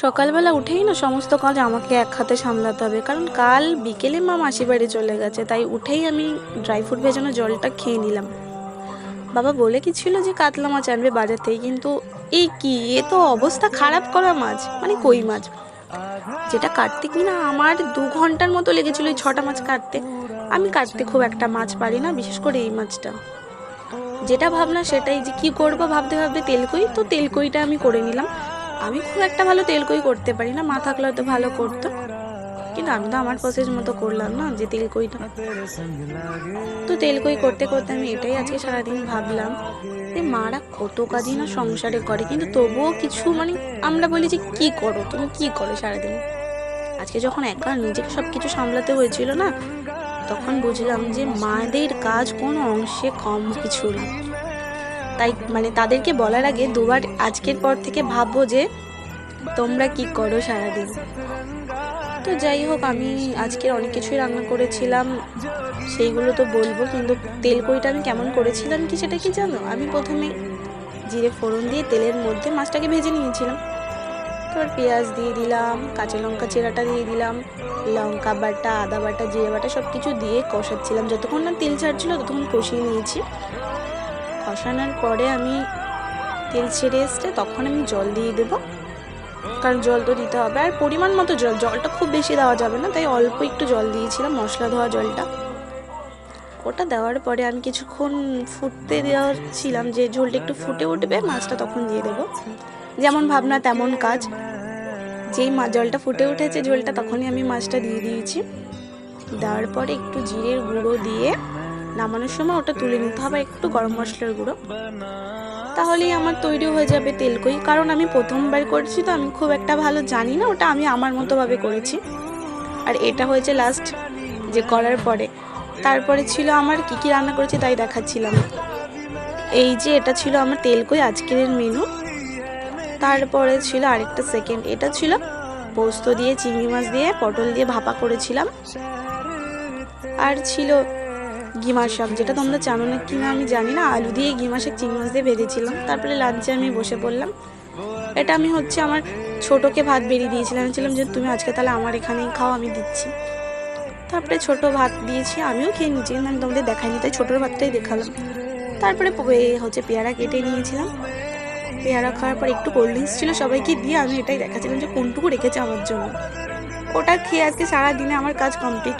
সকালবেলা উঠেই না সমস্ত কাজ আমাকে এক হাতে সামলাতে হবে। কারণ কাল বিকেলে মা মাসি বাড়ি চলে গেছে, তাই উঠেই আমি ড্রাই ফ্রুট ভেজানো জলটা খেয়ে নিলাম। বাবা বলে কি ছিল যে কাতলা মাছ আনবে বাজার থেকে কিন্তু এই কি? এ তো অবস্থা খারাপ করা মাছ মানে কই মাছ? যেটা কাটতে কিনা আমার দু ঘণ্টার মতো লেগেছিল এই ছটা মাছ কাটতে। আমি কাটতে খুব একটা মাছ পারি না, বিশেষ করে এই মাছটা। যেটা ভাবনা সেটাই যে কি করব ভাবতে ভাবতে তেলকই তো তেলকইটা আমি করে নিলাম। আমি খুব একটা ভালো তেলকই করতে পারি না মা থাকলে হয়তো ভালো করতো। কিন্তু আমি তো আমার প্রসেস মতো করলাম না যে তেলকইটা তো তেলকই করতে করতে আমি এটাই আজকে সারাদিন ভাবলাম যে মারা কত কাজই না সংসারে করে, কিন্তু তবুও কিছু মানে আমরা বলি যে কি করো, তুমি কি করো সারাদিন? আজকে যখন একা নিজেকে সব কিছু সামলাতে হয়েছিল না, তখন বুঝলাম যে মায়েদের কাজ কোনো অংশে কম কিছু না। তাই মানে তাদেরকে বলার আগে দুবার আজকের পর থেকে ভাববো যে তোমরা কি করো সারাদিন। তো যাই হোক, আমি আজকের অনেক কিছুই রান্না করেছিলাম, সেইগুলো তো বলব, কিন্তু তেল কইটা আমি কেমন করেছিলাম কি সেটা কি জানো? আমি প্রথমে জিরে ফোড়ন দিয়ে তেলের মধ্যে মাছটাকে ভেজে নিয়েছিলাম। তারপর পেঁয়াজ দিয়ে দিলাম, কাঁচা লঙ্কা চেরাটা দিয়ে দিলাম, লঙ্কা বাটা, আদা বাটা, জিরে বাটা সব কিছু দিয়ে কষাচ্ছিলাম। যতক্ষণ না তেল ছাড়ছিল, ততক্ষণ কষিয়ে নিয়েছি। কষানোর পরে আমি তেল ছেড়ে এসছে, তখন আমি জল দিয়ে দেবো। কারণ জল তো দিতে হবে। আর পরিমাণ মতো জল, জলটা খুব বেশি দেওয়া যাবে না, তাই অল্প একটু জল দিয়েছিলাম, মশলা ধোয়া জলটা। ওটা দেওয়ার পরে আমি কিছুক্ষণ ফুটতে দেওয়ার ছিলাম যে ঝোলটা একটু ফুটে উঠবে, মাছটা তখন দিয়ে দেবো। যেমন ভাবনা, তেমন কাজ। যেই মা, জলটা ফুটে উঠেছে ঝোলটা, তখনই আমি মাছটা দিয়ে দিয়েছি। দেওয়ার পরে একটু জিরের গুঁড়ো দিয়ে নামানোর সময় ওটা তুলে নিতে হবে, একটু গরম মশলার গুঁড়ো। তাহলেই আমার তৈরি হয়ে যাবে তেলকই কারণ আমি প্রথমবার করেছি তো আমি খুব একটা ভালো জানি না, ওটা আমি আমার মতোভাবে করেছি। আর এটা হয়েছে লাস্ট যে করার পরে। তারপরে ছিল আমার কি কি রান্না করেছি তাই দেখাচ্ছিলাম। এই যে এটা ছিল আমার তেলকই আজকের মেনু তারপরে ছিল আরেকটা সেকেন্ড এটা ছিল পোস্ত দিয়ে, চিংড়ি মাছ দিয়ে, পটল দিয়ে ভাপা করেছিলাম। আর ছিল গিমার শাক যেটা তোমরা জানো না কিনা আমি জানি না। আলু দিয়ে গিমা শাক চিংড়ি মাছ দিয়ে ভেজেছিলাম। তারপরে লাঞ্চে আমি বসে পড়লাম। এটা আমি হচ্ছে আমার ছোটোকে ভাত বেরিয়ে দিয়েছিলাম। ছিলাম যে তুমি আজকে তাহলে আমার এখানেই খাও, আমি দিচ্ছি। তারপরে ছোট ভাত দিয়েছি, আমিও খেয়ে নিচ্ছি কিন্তু আমি তোমাদের দেখাইনি, তাই ছোটোর ভাতটাই দেখালাম। তারপরে হচ্ছে পেয়ারা কেটে নিয়েছিলাম। পেয়ারা খাওয়ার পর একটু কোল্ড ড্রিঙ্কস ছিল, সবাইকে দিয়ে আমি এটাই দেখাচ্ছিলাম যে কোনটুকু রেখেছে আমার জন্য। ওটা খেয়ে আজকে সারাদিনে আমার কাজ কমপ্লিট